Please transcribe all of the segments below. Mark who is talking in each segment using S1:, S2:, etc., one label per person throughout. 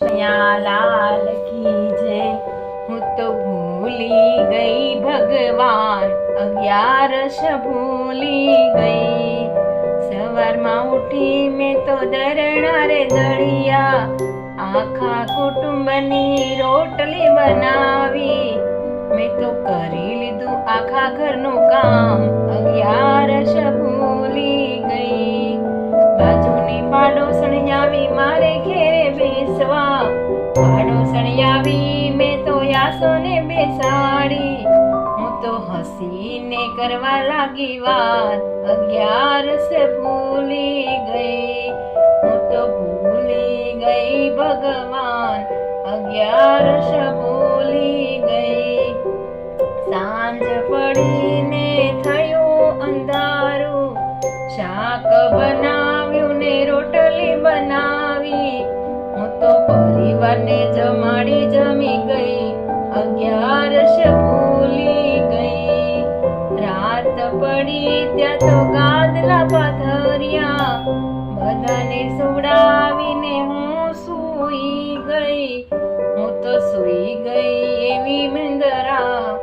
S1: લાલ કી જય. હું તો ભૂલી ગઈ ભગવાન, અગિયારસ ભૂલી ગઈ. સવારમાં ઉઠી મેં તો દરણા રે દળિયા, આખા કુટુંબની રોટલી બનાવી. મેં તો કરી લીધું આખા ઘરનું કામ, અગિયારસ ભૂલી ગઈ. બાજુની પાડોસણી આવી મારે ઘેરે બેસવા. પાડોસણ આવી મેં તો યાસોને બેસાડી. હું તો હસીને કરવા લાગી વાત અગિયારસ ભૂલી ગઈ. હું તો ભૂલી ગઈ ભગવાન. અગિયારસ ભૂલી ગઈ. સાંજ પડીને થયું અંધારું. શાક બનાવ્યું પરિવારને જમાડી જમી ગઈ, અગિયારસ ભૂલી ગઈ. રાત પડી ત્યાં તો ગાદલા પાથર્યા, બધાને સુડાવીને હું સૂઈ ગઈ. હું તો સૂઈ ગઈ એવી મંદરા,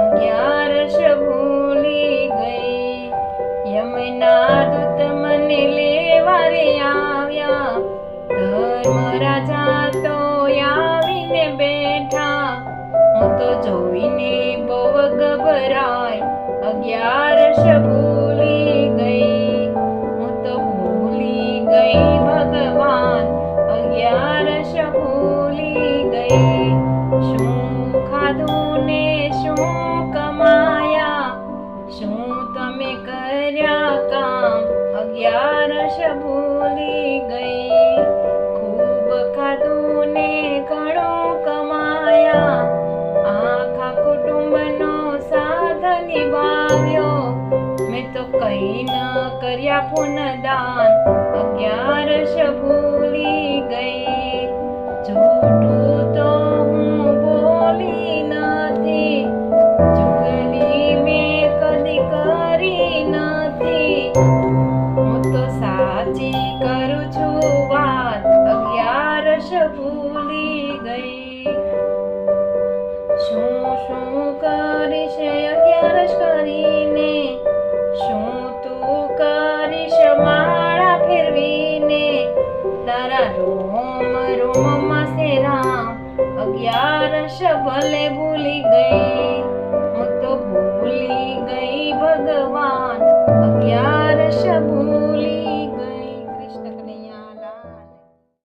S1: અગિયારસ ભૂલી ગઈ. યમના દૂત મને લેવા રે આવ્યા, ધર્મ રાજા શું ખાધું શું કમાયા શું તમે કર્યા કામ અગિયારસ ભૂલી ગઈ ખૂબ ખાધું ને ઘણું કમાયા કુટુંબનો સાથ નિભાવ્યો મેં તો કઈ ન કર્યા પુનદાન અગિયારસ ભૂલી ગઈ જૂઠું સાચી કરું છું વાત. અગિયારસ ભૂલી ગઈ. શું શું કરીશ અગિયારસ કરીને શું તું કરીશ માળા ફેરવીને? તારા રોમ રોમ સે રામ અગિયારસ ભલે ભૂલી ગઈ. હું તો ભૂલી ગઈ ભગવાન. અગિયારસ ભૂલી